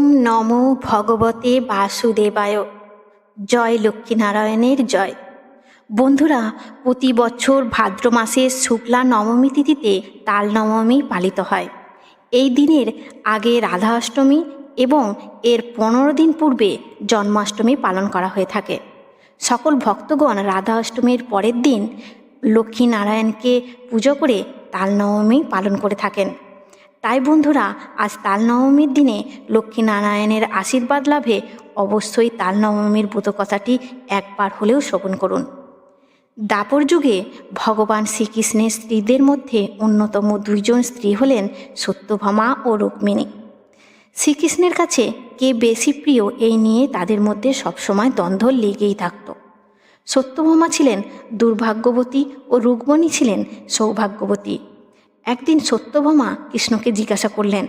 ওম নমো ভগবতে বাসুদেবায়। জয় লক্ষ্মীনারায়ণের জয়। বন্ধুরা, প্রতি বছর ভাদ্র মাসের শুক্লা নবমী তিথিতে তাল নবমী পালিত হয়। এই দিনের আগে রাধা অষ্টমী এবং এর পনেরো দিন পূর্বে জন্মাষ্টমী পালন করা হয়ে থাকে। সকল ভক্তগণ রাধা অষ্টমীর পরের দিন লক্ষ্মীনারায়ণকে পুজো করে তাল নবমী পালন করে থাকেন। তাই বন্ধুরা, আজ তাল নবমীর দিনে লক্ষ্মীনারায়ণের আশীর্বাদ লাভে অবশ্যই তাল নবমীর ব্রতকথাটি একবার হলেও শ্রবণ করুন। দাপর যুগে ভগবান শ্রীকৃষ্ণের স্ত্রীদের মধ্যে অন্যতম দুইজন স্ত্রী হলেন সত্যভামা ও রুক্মিণী। শ্রীকৃষ্ণের কাছে কে বেশি প্রিয় এই নিয়ে তাদের মধ্যে সবসময় দ্বন্দ্ব লেগেই থাকত। সত্যভামা ছিলেন দুর্ভাগ্যবতী ও রুক্মণী ছিলেন সৌভাগ্যবতী। একদিন সত্যভামা কৃষ্ণকে জিজ্ঞাসা করলেন,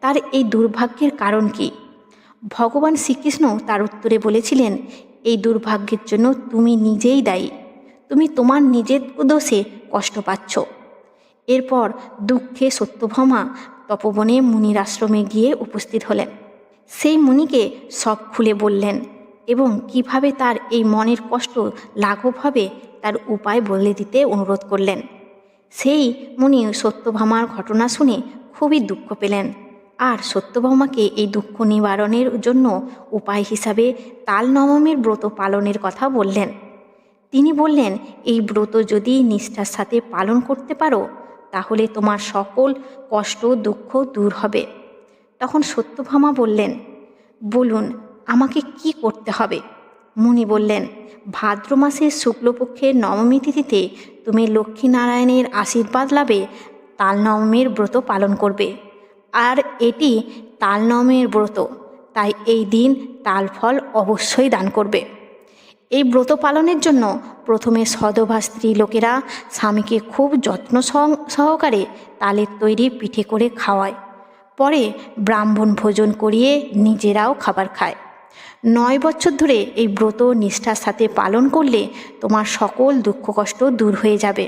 তার এই দুর্ভাগ্যের কারণ কি? ভগবান শ্রীকৃষ্ণ তার উত্তরে বলেছিলেন, এই দুর্ভাগ্যের জন্য তুমি নিজেই দায়ী। তুমি তোমার নিজের দোষে কষ্ট পাচ্ছ। এরপর দুঃখে সত্যভামা তপবনে মুনির আশ্রমে গিয়ে উপস্থিত হলেন। সেই মুনিকে সব খুলে বললেন এবং কীভাবে তার এই মনের কষ্ট লাঘব হবে তার উপায় বলে দিতে অনুরোধ করলেন। সেই মুনি সত্যভামার ঘটনা শুনে খুবই দুঃখ পেলেন। আর সত্যভামাকে এই দুঃখ নিবারণের জন্য উপায় হিসাবে তাল নবমীর ব্রত পালনের কথা বললেন। তিনি বললেন, এই ব্রত যদি নিষ্ঠার সাথে পালন করতে পারো, তাহলে তোমার সকল কষ্ট দুঃখ দূর হবে। তখন সত্যভামা বললেন, বলুন, আমাকে কি করতে হবে? মুনি বললেন, ভাদ্র মাসের শুক্লপক্ষের নবমী তিথিতে তুমি লক্ষ্মীনারায়ণের আশীর্বাদ লাভে তাল নবমীর ব্রত পালন করবে। আর এটি তাল নবমীর ব্রত, তাই এই দিন তাল ফল অবশ্যই দান করবে। এই ব্রত পালনের জন্য প্রথমে সধবা স্ত্রী লোকেরা স্বামীকে খুব যত্ন সহ- সহকারে তালের তৈরি পিঠে করে খাওয়ায়। পরে ব্রাহ্মণ ভোজন করিয়ে নিজেরাও খাবার খায়। নয় বছর ধরে এই ব্রত নিষ্ঠার সাথে পালন করলে তোমার সকল দুঃখ কষ্ট দূর হয়ে যাবে।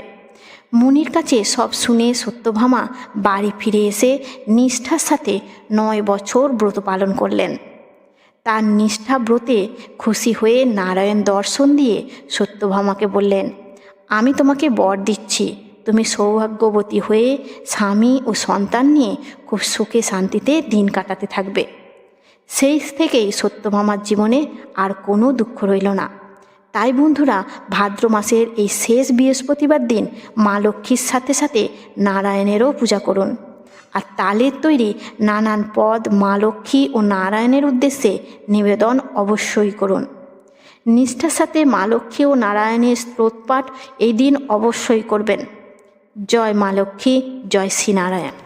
মুনির কাছে সব শুনে সত্যভামা বাড়ি ফিরে এসে নিষ্ঠার সাথে নয় বছর ব্রত পালন করলেন। তার নিষ্ঠা ব্রতে খুশি হয়ে নারায়ণ দর্শন দিয়ে সত্যভামাকে বললেন, আমি তোমাকে বর দিচ্ছি। তুমি সৌভাগ্যবতী হয়ে স্বামী ও সন্তান নিয়ে খুব সুখে শান্তিতে দিন কাটাতে থাকবে। সেই থেকেই সত্যভামার জীবনে আর কোনো দুঃখ রইল না। তাই বন্ধুরা, ভাদ্র মাসের এই শেষ বৃহস্পতিবার দিন মা লক্ষ্মীর সাথে সাথে নারায়ণেরও পূজা করুন। আর তালের তৈরি নানান পদ মা লক্ষ্মী ও নারায়ণের উদ্দেশ্যে নিবেদন অবশ্যই করুন। নিষ্ঠার সাথে মা লক্ষ্মী ও নারায়ণের স্রোতপাঠ এই দিন অবশ্যই করবেন। জয় মা লক্ষ্মী, জয় শ্রীনারায়ণ